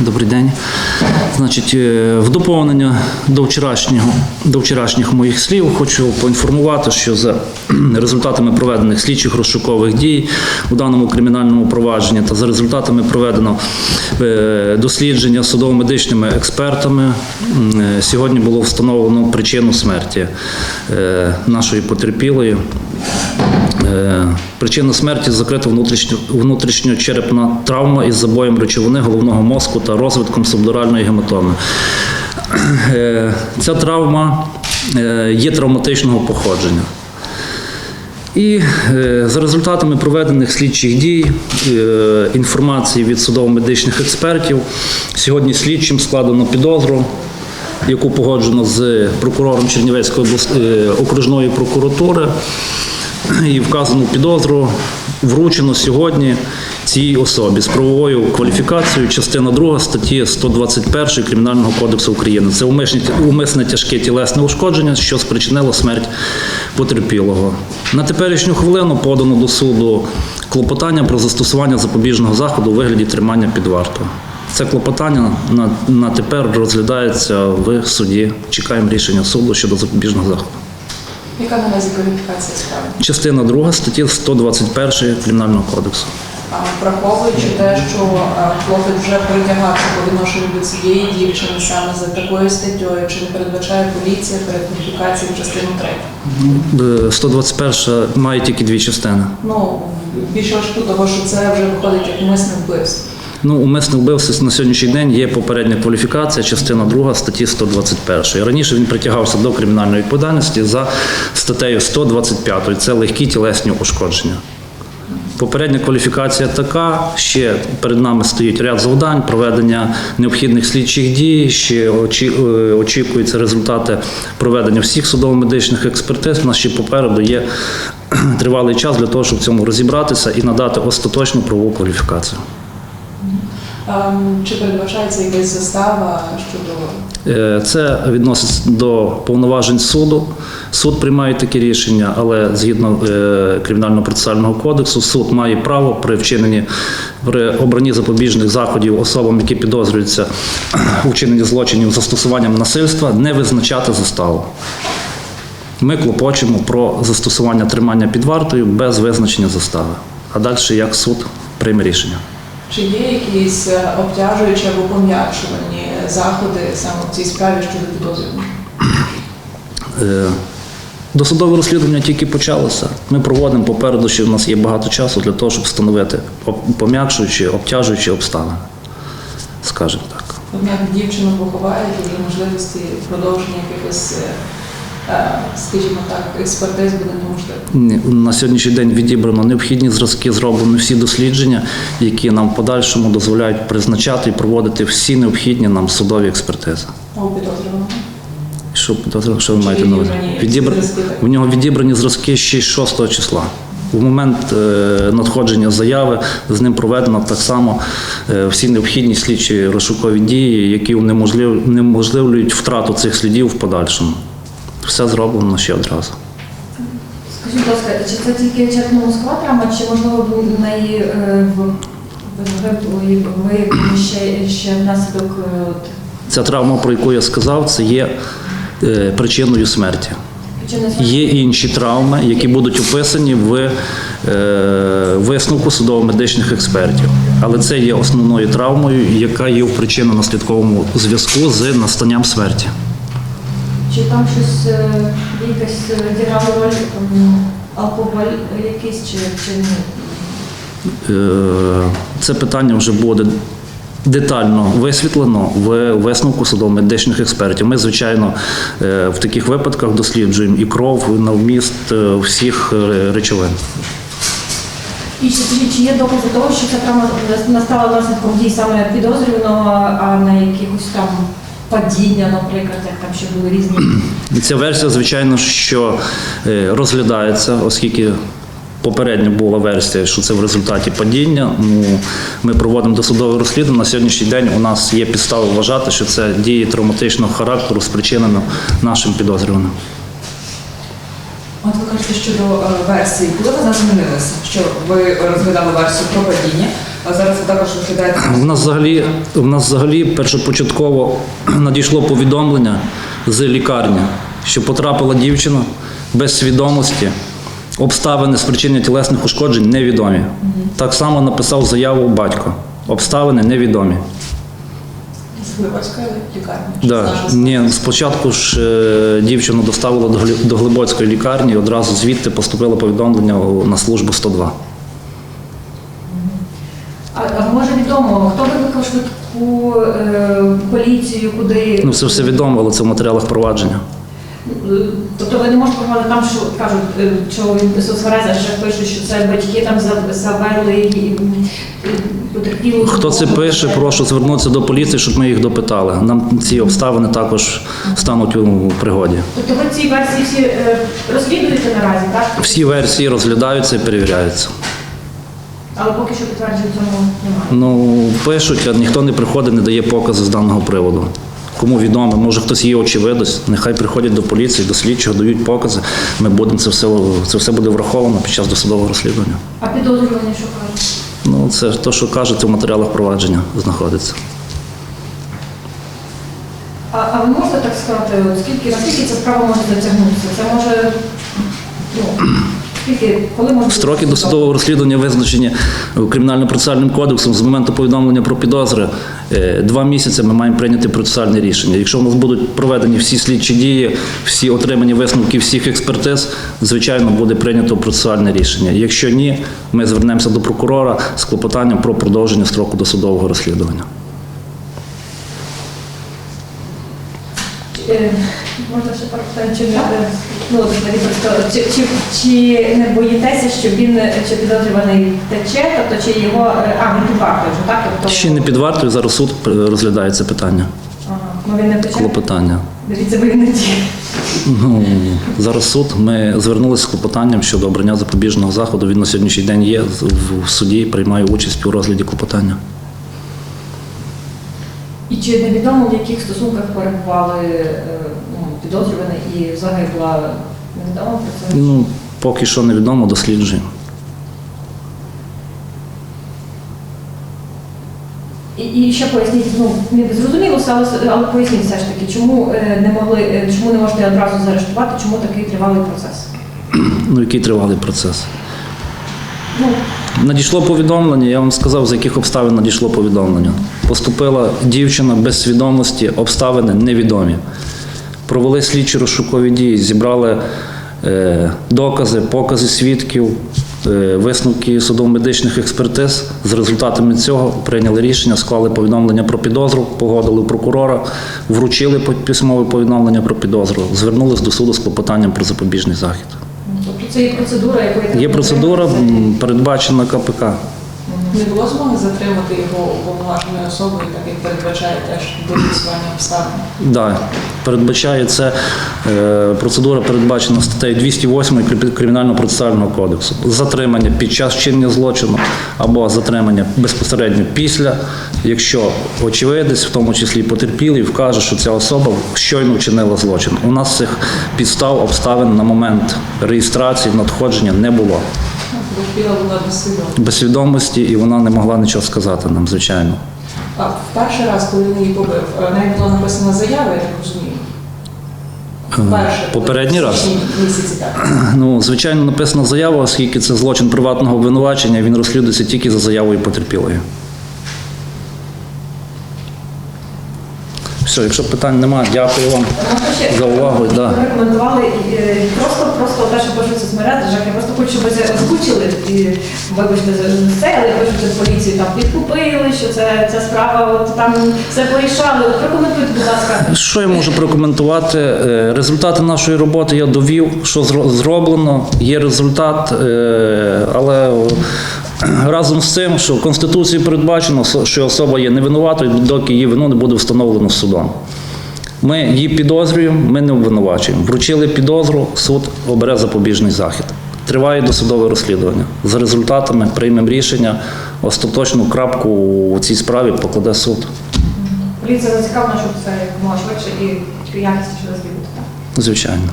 Добрий день. Значить, е, в доповнення до вчорашнього до вчорашніх моїх слів хочу поінформувати, що за результатами проведених слідчих розшукових дій у даному кримінальному провадженні та за результатами проведеного е, дослідження судово-медичними експертами е, сьогодні було встановлено причину смерті нашої потерпілої. Е, Причина смерті закрита внутрішньочерепна травма із забоєм речовини головного мозку та розвитком субдуральної гематоми. Е, Ця травма е, є травматичного походження. І за результатами проведених слідчих дій, інформації від судово-медичних експертів, сьогодні слідчим складено підозру, яку погоджено з прокурором Чернівецької окружної прокуратури. І вказану підозру вручено сьогодні цій особі з правовою кваліфікацією, частина 2 статті 121 Кримінального кодексу України. Це умисне, тяжке тілесне ушкодження, що спричинило смерть потерпілого. На теперішню хвилину подано до суду клопотання про застосування запобіжного заходу у вигляді тримання під вартою. Це клопотання на, на тепер розглядається в суді. Чекаємо рішення суду щодо запобіжного заходу. Яка наразі кваліфікація справи? Частина 2 статті 121 Кримінального кодексу. А, Враховуючи те, що хлопець вже притягався по відношенню до цієї дівчини саме за такою статтєю, чи не передбачає поліція перекваліфікації в частину третю? Е, 121 має тільки дві частини. Ну, більше ж того, що це вже виходить як умисне вбивство. Ну, умисне вбивство на сьогоднішній день є попередня кваліфікація, частина 2 статті 121. Раніше він притягався до кримінальної відповідальності за статтею 125. Це легкі тілесні ушкодження. Попередня кваліфікація така. Ще перед нами стоїть ряд завдань, проведення необхідних слідчих дій. Ще е, очікуються результати проведення всіх судово-медичних експертиз. У нас ще попереду є тривалий час для того, щоб в цьому розібратися і надати остаточну правову кваліфікацію. А, Чи передбачається якась застава щодо Е, Це відноситься до повноважень суду. Суд приймає такі рішення, але згідно е, кримінального процесуального кодексу, суд має право при вчиненні при обранні запобіжних заходів особам, які підозрюються у вчиненні злочинів застосуванням насильства, не визначати заставу. Ми клопочемо про застосування тримання під вартою без визначення застави. А далі як суд прийме рішення. Чи є якісь е, обтяжуючі або пом'якшувані заходи саме в цій справі щодо підозрюваних? Е, Досудове розслідування тільки почалося. Ми проводимо попереду, що в нас є багато часу для того, щоб встановити пом'якшуючі, обтяжуючі обставини. Скажімо так. Однак дівчину поховають і вже можливості продовження якихось, е, скажімо так, експертиз буде неможливо. Ні, На сьогоднішній день відібрано необхідні зразки, зроблені всі дослідження, які нам в подальшому дозволяють призначати і проводити всі необхідні нам судові експертизи. А у підозрюваного? Що, що ви маєте на увазі? відібрані Відібра... зразки так? В нього відібрані зразки ще з 6 числа. В момент е, надходження заяви з ним проведено так само е, всі необхідні слідчі розшукові дії, які унеможлив- унеможливлюють втрату цих слідів в подальшому. Все зроблено ще одразу. Скажіть, будь ласка, чи це тільки черепно-мозкова травма, чи можливо в неї е, виявлені ще, ще внаслідок е, Ця травма, про яку я сказав, це є е, причиною смерті. Є інші травми, які будуть описані в висновку судово-медичних експертів. Але це є основною травмою, яка є в причинно-наслідковому зв'язку з настанням смерті. Чи там щось е, якась е, зіграло роль алкоголь якийсь, чи, чи ні? Е, Це питання вже буде детально висвітлено в висновку судово-медичних експертів. Ми, звичайно, е, в таких випадках досліджуємо і кров, і на вміст е, всіх е, речовин. І чи, є докази того, що ця травма настала наслідком дій саме підозрюваного, а не якихось там падіння, наприклад, як там ще були різні? Ця версія, звичайно, що е, розглядається, оскільки попередня була версія, що це в результаті падіння. Ну, ми проводимо досудове розслідування. На сьогоднішній день у нас є підстави вважати, що це дії травматичного характеру спричинено нашим підозрюваним. От ви кажете щодо е, версії, коли вона змінилася? Що ви розглядали версію про падіння, А зараз ви також розглядаєте. У нас взагалі, у нас взагалі першопочатково надійшло повідомлення з лікарні, що потрапила дівчина без свідомості, обставини спричинення тілесних ушкоджень невідомі. Так само написав заяву батько. Обставини невідомі. З Глибоцької лікарні. Да. Ні, спочатку ж е, дівчину доставили до до Глибоцької лікарні, і одразу звідти поступило повідомлення на службу 102. А, може відомо, хто викликав швидку е, поліцію, куди? Ну, це все відомо, але це в матеріалах провадження. Е, Тобто ви не можете сказати там, що кажуть, е, що в соцмережах вже пишуть, що це батьки там за- завели і, потерпілу. Хто це пише, прошу звернутися до поліції, щоб ми їх допитали. Нам ці обставини також стануть у пригоді. Тобто ви ці версії всі е, розслідуєте наразі, так? Всі версії розглядаються і перевіряються. Але поки що підтверджень цьому немає. Ну, пишуть, а ніхто не приходить, не дає покази з даного приводу. Кому відомо, може хтось є очевидець, нехай приходять до поліції, до слідчого, дають покази. Ми будемо це все, це все буде враховано під час досудового розслідування. А підозрювані що кажуть? Ну, це те, що кажуть, в матеріалах провадження знаходиться. А, а ви можете так сказати, скільки, наскільки ця справа може затягнутися? Це може, ну. Строки досудового розслідування визначені кримінально-процесуальним кодексом з моменту повідомлення про підозри. Е, Два місяці ми маємо прийняти процесуальне рішення. Якщо в нас будуть проведені всі слідчі дії, всі отримані висновки всіх експертиз, звичайно, буде прийнято процесуальне рішення. Якщо ні, ми звернемося до прокурора з клопотанням про продовження строку досудового розслідування. Можна ще пару питань, чи, не- ну, просто, чи, чи, чи не боїтеся, що він, чи підозрюваний тече, тобто чи його, е, а, він під вартою вже, так? Тобто, Ще не під вартою, зараз суд е, розглядає це питання, Ага, ну він не тече? клопотання. Дивіться, бо він не ті. Ну, зараз суд. Ми звернулися з клопотанням щодо обрання запобіжного заходу. Він на сьогоднішній день є в в суді, приймає участь у розгляді клопотання. І чи невідомо, в яких стосунках перебували е, ну, підозрюваний і загибла? Невідомо про це? Ну, поки що невідомо, досліджуємо. І, і ще поясніть, ну не зрозуміло, але, але поясніть все ж таки, чому е, не могли, е, чому не можете одразу заарештувати, чому такий тривалий процес? Ну, який тривалий процес. Ну, Надійшло повідомлення, я вам сказав, з яких обставин надійшло повідомлення. Поступила дівчина без свідомості, обставини невідомі. Провели слідчі розшукові дії, зібрали е, докази, покази свідків, е, висновки судово-медичних експертиз. З результатами цього прийняли рішення, склали повідомлення про підозру, погодили прокурора, вручили письмове повідомлення про підозру, звернулись до суду з клопотанням про запобіжний захід. Це є процедура, якої Є процедура передбачена КПК. Не було змоги затримати його уповноваженою особою, так як передбачає теж досліджування обставин. Да, передбачає це е, процедура передбачена статтею 208 Крі- Кримінально-процесуального кодексу. Затримання під час вчинення злочину або затримання безпосередньо після, якщо очевидець, в тому числі потерпілий, вкаже, що ця особа щойно вчинила злочин. У нас цих підстав обставин на момент реєстрації надходження не було. Потерпіла була. Без свідомості, і вона не могла нічого сказати нам, звичайно. А в перший раз, коли він її побив, навіть була написана заява, я так розумію. Е, Попередній раз. Місяці так. Ну, звичайно, написана заява, оскільки це злочин приватного обвинувачення, він розслідується тільки за заявою потерпілої. Все, якщо питань немає, дякую вам за увагу. Да. Ви рекомендували е, просто, просто те, що пишуть соцмережах, я просто хочу, щоб ви це озвучили, і, вибачте за це, але пишуть що поліцію там підкупили, що це, ця справа, от там все порішали. Прокоментуйте, будь ласка. Що я можу прокоментувати? Е, Результати нашої роботи я довів, що зро- зроблено, є результат, е, але разом з цим, що в Конституції передбачено, що особа є невинуватою, доки її вину не буде встановлено судом. Ми її підозрюємо, ми не обвинувачуємо. Вручили підозру, суд обере запобіжний захід. Триває досудове розслідування. За результатами приймемо рішення, остаточну крапку у цій справі покладе суд. Поліція зацікавлена, щоб це якомога швидше і якісніше розслідувати. Звичайно.